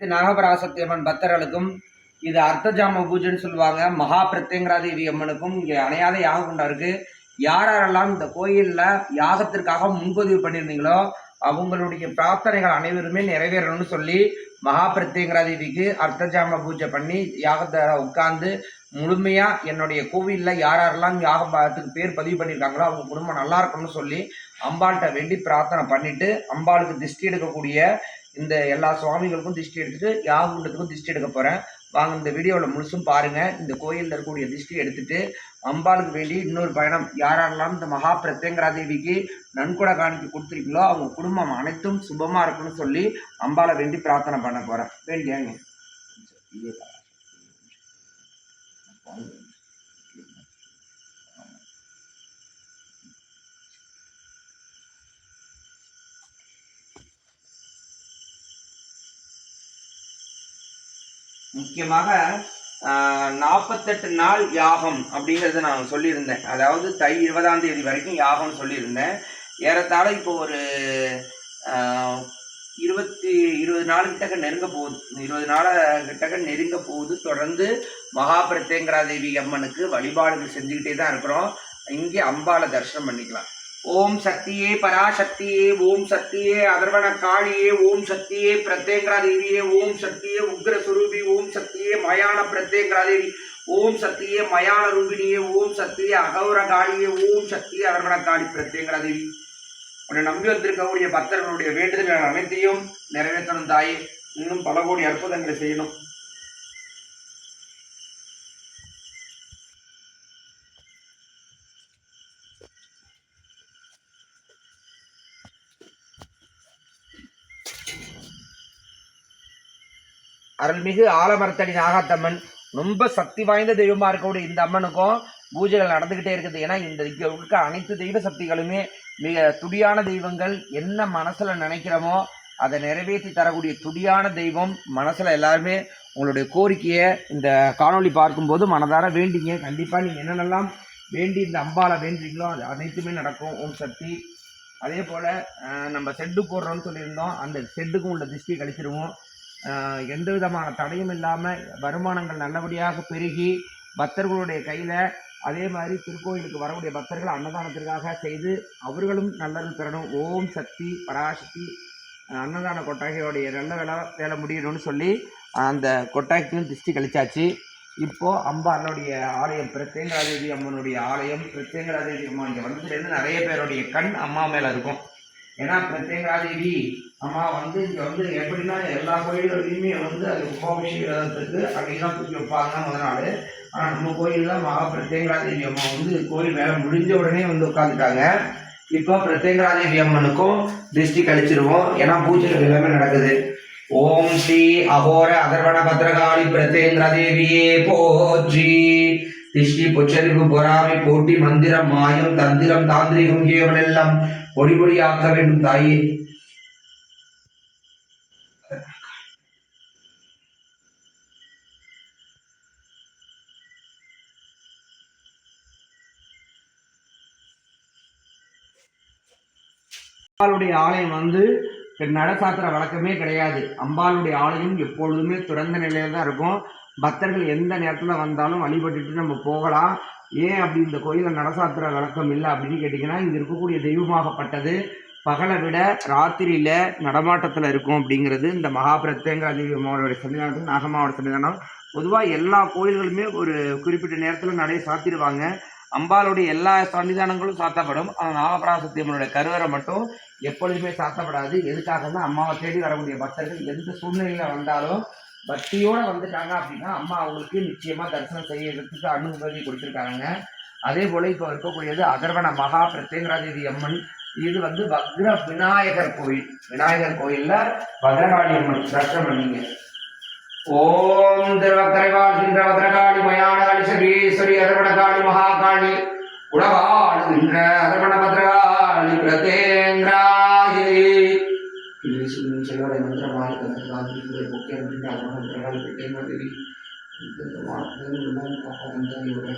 இது நாகபராசக்தி அம்மன் பக்தர்களுக்கும் இது அர்த்தஜாம பூஜைன்னு சொல்லுவாங்க மகா பிரத்யங்கராதேவி அம்மனுக்கும் இங்கே அணையாத யாகம் கொண்டா இருக்கு. யார் யாரெல்லாம் இந்த கோயிலில் யாகத்திற்காக முன்பதிவு பண்ணியிருந்தீங்களோ அவங்களுடைய பிரார்த்தனைகள் அனைவருமே நிறைவேறணும்னு சொல்லி மகா பிரத்யங்கராதேவிக்கு அர்த்தஜாம பூஜை பண்ணி யாகத்தை உட்காந்து முழுமையாக என்னுடைய கோவிலில் யார் யாரெல்லாம் யாகத்துக்கு பேர் பதிவு பண்ணியிருக்காங்களோ அவங்க குடும்பம் நல்லா இருக்கணும்னு சொல்லி அம்பாள்கிட்ட வேண்டி பிரார்த்தனை பண்ணிட்டு அம்பாளுக்கு திருஷ்டி எடுக்கக்கூடிய இந்த எல்லா சுவாமிகளுக்கும் திஷ்டி எடுத்துட்டு யாகுண்டத்துக்கும் திஷ்டி எடுக்க போகிறேன் வாங்க இந்த வீடியோவில் முழுசும் பாருங்கள் இந்த கோயிலில் இருக்கக்கூடிய திஷ்டி எடுத்துட்டு அம்பாளுக்கு வேண்டி இன்னொரு பயணம். யாரெல்லாம் இந்த மகா பிரத்யங்கரா தேவிக்கு நன்கொடை காணிக்க கொடுத்துருக்கீங்களோ அவங்க குடும்பம் அனைத்தும் சுபமாக இருக்குன்னு சொல்லி அம்பாளை வேண்டி பிரார்த்தனை பண்ண போகிறேன் வேண்டியாங்க. முக்கியமாக நாற்பத்தெட்டு நாள் யாகம் அப்படிங்கிறத நான் சொல்லியிருந்தேன். அதாவது தை இருபதாம் தேதி வரைக்கும் யாகம்னு சொல்லியிருந்தேன். ஏறத்தாழ இப்போ ஒரு இருபத்தி இருபது நாள் கிட்டக்க நெருங்க போகுது. இருபது நாள் கிட்டக்க நெருங்க போகுது. தொடர்ந்து மகா பிரத்யங்கரா தேவி அம்மனுக்கு வழிபாடுகள் செஞ்சுக்கிட்டே தான் இருக்கிறோம். இங்கே அம்பாளை தரிசனம் பண்ணிக்கலாம். ஓம் சக்தியே பராசக்தியே ஓம் சக்தியே அதர்வண காளியே ஓம் சக்தியே பிரத்யங்கரா தேவியே ஓம் சக்தியே உக்ர சுரூபி ஓம் சக்தியே மயான பிரத்யங்கரா தேவி ஓம் சக்தியே மயான ரூபிணியே ஓம் சக்தியே அகௌர காளியே ஓம் சக்தியே அதர்வண காளி பிரத்யங்கரா தேவி உன்னை நம்பி வந்திருக்கக்கூடிய பக்தர்களுடைய வேண்டுதல்கள் அனைத்தையும் நிறைவேற்றணும் தாயே. இன்னும் பல கோடி அற்புதங்களை செய்யணும். அருள்மிகு ஆலமரத்தடி நாகாத்தம்மன் ரொம்ப சக்தி வாய்ந்த தெய்வமாக இருக்கக்கூடிய இந்த அம்மனுக்கும் பூஜைகள் நடந்துக்கிட்டே இருக்குது. ஏன்னா இந்த இருக்க அனைத்து தெய்வ சக்திகளுமே மிக துடியான தெய்வங்கள். என்ன மனசில் நினைக்கிறோமோ அதை நிறைவேற்றி தரக்கூடிய துடியான தெய்வம் மனசில் எல்லாருமே உங்களுடைய கோரிக்கையை இந்த காணொளி பார்க்கும்போது மனதார வேண்டிங்க. கண்டிப்பாக நீங்கள் என்னென்னலாம் வேண்டி இந்த அம்பாவை வேண்டுறீங்களோ அது அனைத்துமே நடக்கும். ஓம் சக்தி. அதே போல் நம்ம செட்டு போடுறோம்னு சொல்லியிருந்தோம். அந்த செட்டுக்கும் உள்ள திருஷ்டி கழிச்சிருவோம். எந்த விதமான தடையும் இல்லாமல் வருமானங்கள் நல்லபடியாக பெருகி பக்தர்களுடைய கையில் அதே மாதிரி திருக்கோயிலுக்கு வரக்கூடிய பக்தர்கள் அன்னதானத்திற்காக செய்து அவர்களும் நல்லது பெறணும். ஓம் சக்தி பராசக்தி. அன்னதான கொட்டாகையோடைய நல்ல வேலை வேலை முடியணும்னு சொல்லி அந்த கொட்டாயத்திலும் திருஷ்டி கழிச்சாச்சு. இப்போது அம்பாளுடைய ஆலயம் பிரத்யேங்கராதேவி அம்மனுடைய ஆலயம் பிரத்யேங்கராதேவி அம்மா இங்கே வந்ததுலேருந்து நிறைய பேருடைய கண் அம்மா மேலே இருக்கும். ஏன்னா பிரத்யேகராதேவி அம்மா வந்து இங்கே வந்து எப்படின்னா எல்லா கோயில்களையுமே வந்து அது கும்பாபிஷேகத்துக்கு அங்கேதான் தூக்கி வைப்பாங்க முத நாள். ஆனால் நம்ம கோயிலில் மகா பிரத்யங்கராதேவி அம்மா வந்து கோயில் வேலை முடிஞ்ச உடனே வந்து உட்காந்துட்டாங்க இப்போ பிரத்யங்கராதேவி அம்மனுக்கும் திருஷ்டி கழிச்சிருவோம். ஏன்னா பூஜைகள் எல்லாமே நடக்குது. ஓம் ஸ்ரீ அகோர அதர்வண பத்ரகாளி பிரத்யேந்திர தேவியே போற்றி. திஷ்டி பொச்சரிப்பு பொறாமை போட்டி மந்திரம் மாயம் தந்திரம் தாந்திரிகம் எல்லாம் பொடி பொடியாக்க வேண்டும் தாயே. அம்பாளுடைய ஆலயம் வந்து நட சாத்திர வழக்கமே கிடையாது. அம்பாளுடைய ஆலயம் எப்பொழுதுமே திறந்த நிலையில தான் இருக்கும். பக்தர்கள் எந்த நேரத்தில் வந்தாலும் வழிபட்டுட்டு நம்ம போகலாம். ஏன் அப்படி இந்த கோயிலில் நடசாத்திர வழக்கம் இல்லை அப்படின்னு கேட்டிங்கன்னா இங்கே இருக்கக்கூடிய தெய்வமாகப்பட்டது பகலை விட ராத்திரியில் நடமாட்டத்தில் இருக்கும் அப்படிங்கிறது இந்த மகா பிரத்யங்கரா தேவி அம்மாவோட சன்னிதானத்தில் நாகம்மாவோட சன்னிதானம். பொதுவாக எல்லா கோயில்களுமே ஒரு குறிப்பிட்ட நேரத்தில் நடை சாத்திடுவாங்க. அம்பாளுடைய எல்லா சன்னிதானங்களும் சாத்தப்படும். ஆனால் நாகபராசத்தியம்மனுடைய கருவறை மட்டும் எப்பொழுதுமே சாத்தப்படாது. எதுக்காகன்னா அம்மாவை தேடி வரக்கூடிய பக்தர்கள் எந்த சூழ்நிலையில் வந்தாலும் பக்தியோட வந்துட்டாங்க அப்படின்னா அம்மா அவங்களுக்கு நிச்சயமா தரிசனம் செய்யறதுக்கு அனுமதி கொடுத்துருக்காங்க. அதே போல இப்போ இருக்கக்கூடியது அதர்வன மகா பிரத்யங்கராதேவி அம்மன். இது வந்து பக்ர விநாயகர் கோயில். விநாயகர் கோயில்ல பத்ரகாளி அம்மன் தரிசனம் பண்ணீங்க. ஓம் திருவக்கரைவாள் சின்ற பத்ரகாளி மயானகாளி சபீஸ்வரி அதர்வணகாளி மகாகாளி. உலகாளுகின்ற அதர்வண பத்ரகாளி பிரதே വീശുകയും ചിലരുടെ മന്ത്രവാദികൾ ഗാന്ധിജിയുടെ മുഖ്യമന്ത്രിയുടെ അപമന്ത്രങ്ങൾ കിട്ടിയെന്നതിൽ വാർത്തകൾ ഉണ്ടാകാതെ ഇവിടെ